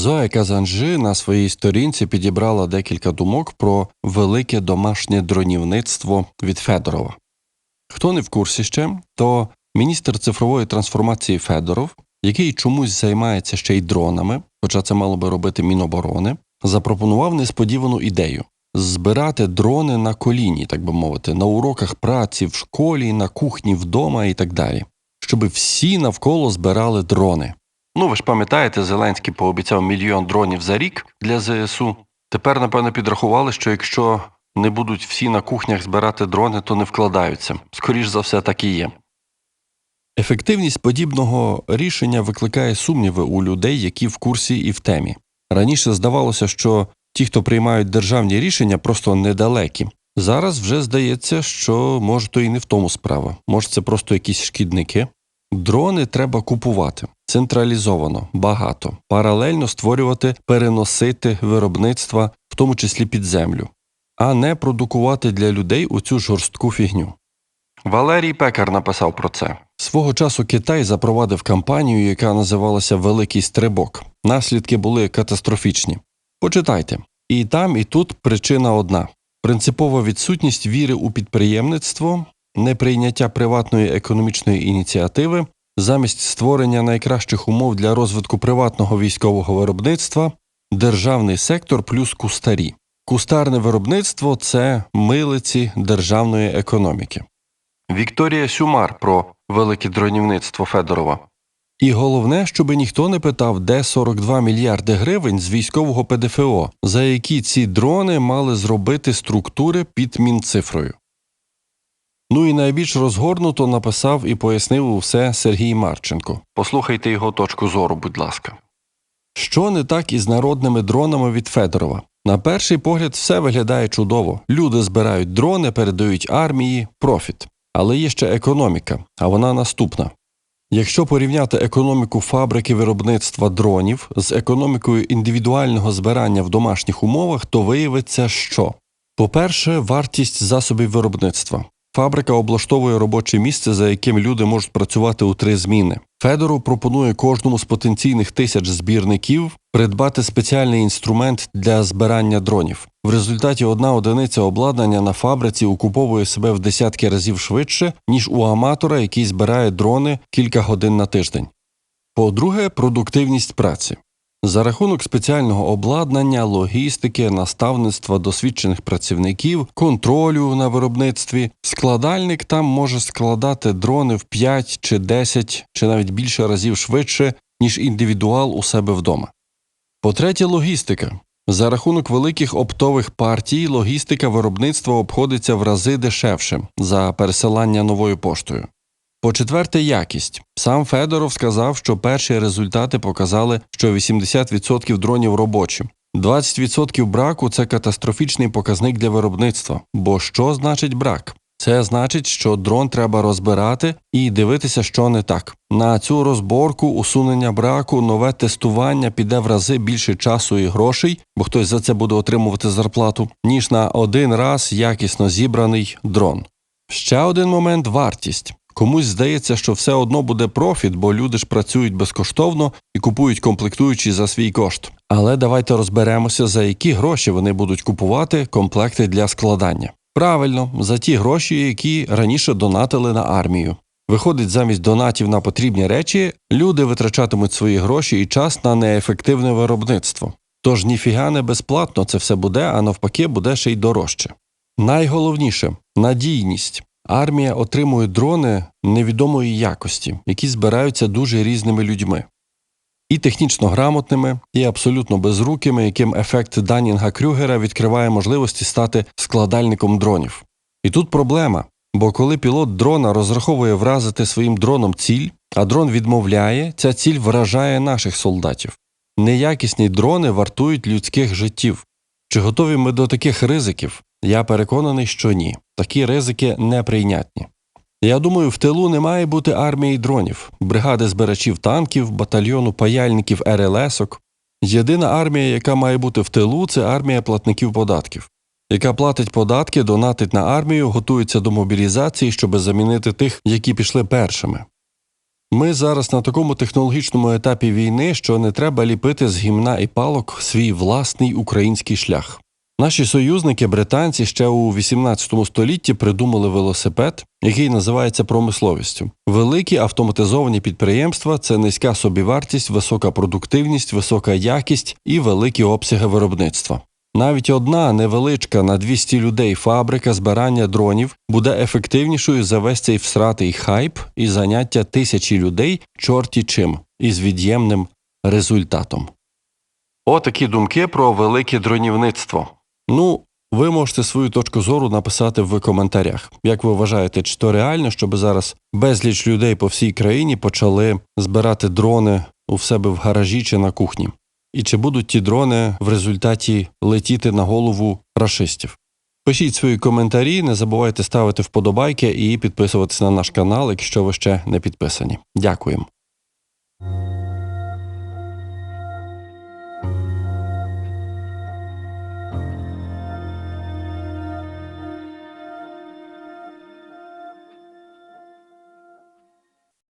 Зоя Казанжи на своїй сторінці підібрала декілька думок про велике домашнє дронівництво від Федорова. Хто не в курсі ще, то міністр цифрової трансформації Федоров, який чомусь займається ще й дронами, хоча це мало би робити Міноборони, запропонував несподівану ідею збирати дрони на коліні, так би мовити, на уроках праці в школі, на кухні вдома і так далі, щоб всі навколо збирали дрони. Ну, ви ж пам'ятаєте, Зеленський пообіцяв мільйон дронів за рік для ЗСУ. Тепер, напевно, підрахували, що якщо не будуть всі на кухнях збирати дрони, то не вкладаються. Скоріш за все, так і є. Ефективність подібного рішення викликає сумніви у людей, які в курсі і в темі. Раніше здавалося, що ті, хто приймають державні рішення, просто недалекі. Зараз вже здається, що може то і не в тому справа. Може, це просто якісь шкідники. Дрони треба купувати централізовано, багато, паралельно створювати, переносити виробництва, в тому числі під землю, а не продукувати для людей у цю жорстку фігню. Валерій Пекар написав про це. Свого часу Китай запровадив кампанію, яка називалася Великий стрибок. Наслідки були катастрофічні. Почитайте. І там, і тут причина одна: принципова відсутність віри у підприємництво, неприйняття приватної економічної ініціативи, замість створення найкращих умов для розвитку приватного військового виробництва, державний сектор плюс кустарі. Кустарне виробництво це милиці державної економіки. Вікторія Сюмар про велике дронівництво Федорова. І головне, щоби ніхто не питав, де 42 мільярди гривень з військового ПДФО, за які ці дрони мали зробити структури під мінцифрою. Ну і найбільш розгорнуто написав і пояснив усе Сергій Марченко. Послухайте його точку зору, будь ласка. Що не так із народними дронами від Федорова? На перший погляд, все виглядає чудово. Люди збирають дрони, передають армії, профіт. Але є ще економіка, а вона наступна. Якщо порівняти економіку фабрики виробництва дронів з економікою індивідуального збирання в домашніх умовах, то виявиться, що по-перше, вартість засобів виробництва. Фабрика облаштовує робоче місце, за яким люди можуть працювати у три зміни. Федоров пропонує кожному з потенційних тисяч збірників придбати спеціальний інструмент для збирання дронів. В результаті одна одиниця обладнання на фабриці окуповує себе в десятки разів швидше, ніж у аматора, який збирає дрони кілька годин на тиждень. По-друге, продуктивність праці. За рахунок спеціального обладнання, логістики, наставництва досвідчених працівників, контролю на виробництві, складальник там може складати дрони в 5 чи 10 чи навіть більше разів швидше, ніж індивідуал у себе вдома. По-третє, логістика. За рахунок великих оптових партій логістика виробництва обходиться в рази дешевше за пересилання новою поштою. По четверте, якість. Сам Федоров сказав, що перші результати показали, що 80% дронів робочі. 20% браку це катастрофічний показник для виробництва. Бо що значить брак? Це значить, що дрон треба розбирати і дивитися, що не так. На цю розборку, усунення браку, нове тестування піде в рази більше часу і грошей, бо хтось за це буде отримувати зарплату, ніж на один раз якісно зібраний дрон. Ще один момент вартість. Комусь здається, що все одно буде профіт, бо люди ж працюють безкоштовно і купують комплектуючі за свій кошт. Але давайте розберемося, за які гроші вони будуть купувати комплекти для складання. Правильно, за ті гроші, які раніше донатили на армію. Виходить, замість донатів на потрібні речі, люди витрачатимуть свої гроші і час на неефективне виробництво. Тож ніфіга не безплатно це все буде, а навпаки, буде ще й дорожче. Найголовніше надійність. Армія отримує дрони невідомої якості, які збираються дуже різними людьми. І технічно грамотними, і абсолютно безрукими, яким ефект Данінга Крюгера відкриває можливості стати складальником дронів. І тут проблема, бо коли пілот дрона розраховує вразити своїм дроном ціль, а дрон відмовляє, ця ціль вражає наших солдатів. Неякісні дрони вартують людських життів. Чи готові ми до таких ризиків? Я переконаний, що ні. Такі ризики неприйнятні. Я думаю, в тилу не має бути армії дронів, бригади збирачів танків, батальйону паяльників РЛСок. Єдина армія, яка має бути в тилу, це армія платників податків, яка платить податки, донатить на армію, готується до мобілізації, щоб замінити тих, які пішли першими. Ми зараз на такому технологічному етапі війни, що не треба ліпити з гімна і палок свій власний український шлях. Наші союзники, британці, ще у 18 столітті придумали велосипед, який називається промисловістю. Великі автоматизовані підприємства це низька собівартість, висока продуктивність, висока якість і великі обсяги виробництва. Навіть одна невеличка на 200 людей фабрика збирання дронів буде ефективнішою за весь цей всратий хайп і заняття тисячі людей чорті чим із від'ємним результатом. Отакі думки про велике дронівництво. Ну, ви можете свою точку зору написати в коментарях. Як ви вважаєте, чи то реально, щоб зараз безліч людей по всій країні почали збирати дрони у себе в гаражі чи на кухні? І чи будуть ті дрони в результаті летіти на голову рашистів? Пишіть свої коментарі, не забувайте ставити вподобайки і підписуватися на наш канал, якщо ви ще не підписані. Дякуємо.